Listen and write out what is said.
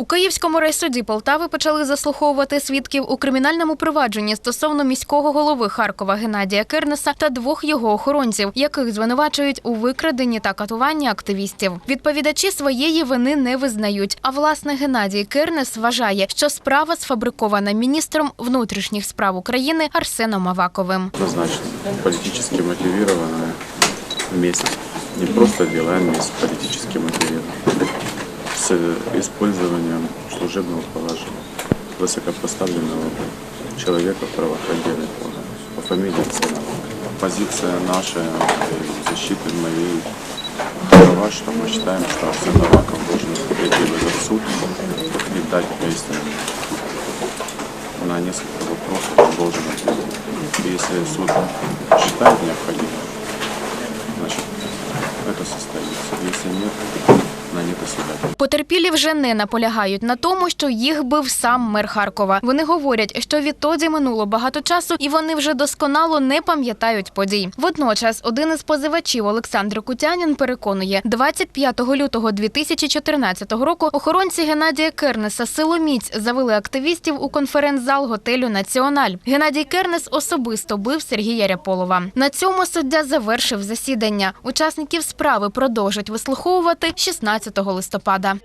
У Київському райсуді Полтави почали заслуховувати свідків у кримінальному провадженні стосовно міського голови Харкова Геннадія Кернеса та двох його охоронців, яких звинувачують у викраденні та катуванні активістів. Відповідачі своєї вини не визнають. А власне Геннадій Кернес вважає, що справа сфабрикована міністром внутрішніх справ України Арсеном Аваковим. Однозначно. Политически мотивированная месть. Не просто дело, а месть политически мотивированная. Использованием служебного положения высокопоставленного человека в правоохранительных органах. По фамилии Ценова. Позиция наша защиты моей права, что мы считаем, что Арсен Аваков должен прийти в этот суд и дать пояснение на несколько вопросов он должен ответить. Если суд считает необходимым, значит, это состоится. Если нет, на нет и суда. Потерпілі вже не наполягають на тому, що їх бив сам мер Харкова. Вони говорять, що відтоді минуло багато часу, і вони вже досконало не пам'ятають подій. Водночас, один із позивачів Олександр Кутянін переконує, 25 лютого 2014 року охоронці Геннадія Кернеса силоміць завели активістів у конференц-зал готелю Національ. Геннадій Кернес особисто бив Сергія Ряполова. На цьому суддя завершив засідання. Учасників справи продовжать вислуховувати 16 листопада.